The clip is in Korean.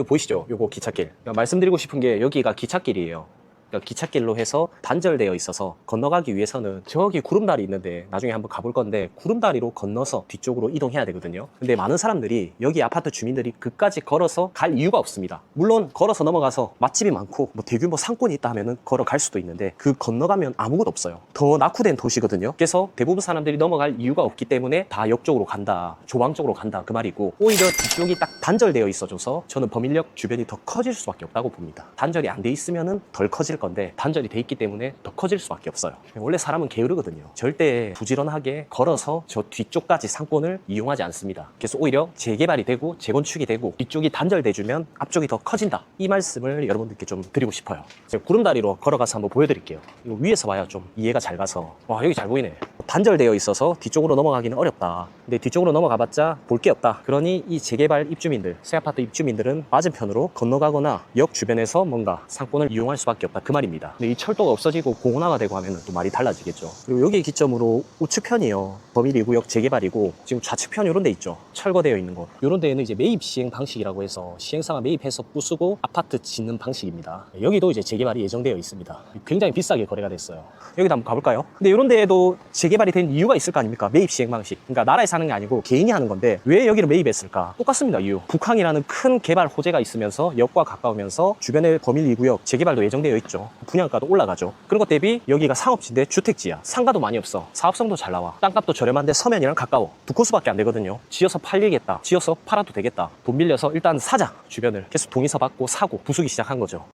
이거 보이시죠? 요거 기찻길. 그러니까 말씀드리고 싶은 게 여기가 기찻길이에요. 그러니까 기찻길로 해서 단절되어 있어서 건너가기 위해서는 저기 구름다리 있는데 나중에 한번 가볼 건데 구름다리로 건너서 뒤쪽으로 이동해야 되거든요. 근데 많은 사람들이 여기 아파트 주민들이 그까지 걸어서 갈 이유가 없습니다. 물론 걸어서 넘어가서 맛집이 많고 뭐 대규모 상권이 있다 하면은 걸어갈 수도 있는데 그 건너가면 아무것도 없어요. 더 낙후된 도시거든요. 그래서 대부분 사람들이 넘어갈 이유가 없기 때문에 다 역쪽으로 간다, 조방 쪽으로 간다 그 말이고 오히려 뒤쪽이 딱 단절되어 있어줘서 저는 범인력 주변이 더 커질 수밖에 없다고 봅니다. 단절이 안 돼 있으면은 덜 커질 건데 단절이 돼 있기 때문에 더 커질 수밖에 없어요. 원래 사람은 게으르거든요. 절대 부지런하게 걸어서 저 뒤쪽까지 상권을 이용하지 않습니다. 그래서 오히려 재개발이 되고 재건축이 되고 뒤쪽이 단절돼주면 앞쪽이 더 커진다. 이 말씀을 여러분들께 좀 드리고 싶어요. 구름다리로 걸어가서 한번 보여드릴게요. 이거 위에서 봐야 좀 이해가 잘 가서 와 여기 잘 보이네. 단절되어 있어서 뒤쪽으로 넘어가기는 어렵다. 근데 뒤쪽으로 넘어가봤자 볼 게 없다. 그러니 이 재개발 입주민들, 새 아파트 입주민들은 맞은편으로 건너가거나 역 주변에서 뭔가 상권을 이용할 수밖에 없다. 그 말입니다. 근데 이 철도가 없어지고 공원화가 되고 하면 또 말이 달라지겠죠. 그리고 여기 기점으로 우측편이요. 범일 2구역 재개발이고 지금 좌측편 이런 데 있죠. 철거되어 있는 곳. 이런 데에는 이제 매입 시행 방식이라고 해서 시행사가 매입해서 부수고 아파트 짓는 방식입니다. 여기도 이제 재개발이 예정되어 있습니다. 굉장히 비싸게 거래가 됐어요. 여기도 한번 가볼까요? 근데 이런 데에도 재개발이 된 이유가 있을 거 아닙니까? 매입 시행 방식. 그러니까 나라에서 하는 게 아니고 개인이 하는 건데 왜 여기를 매입했을까? 똑같습니다. 이유. 북항이라는 큰 개발 호재가 있으면서 역과 가까우면서 주변에 범일 2구역 재개발도 예정되어 있 죠. 분양가도 올라가죠. 그런 것 대비 여기가 상업지인데 주택지야. 상가도 많이 없어. 사업성도 잘 나와. 땅값도 저렴한데 서면이랑 가까워. 두 코스밖에 안 되거든요. 지어서 팔리겠다. 지어서 팔아도 되겠다. 돈 빌려서 일단 사자. 주변을 계속 동의서 받고 사고 부수기 시작한 거죠.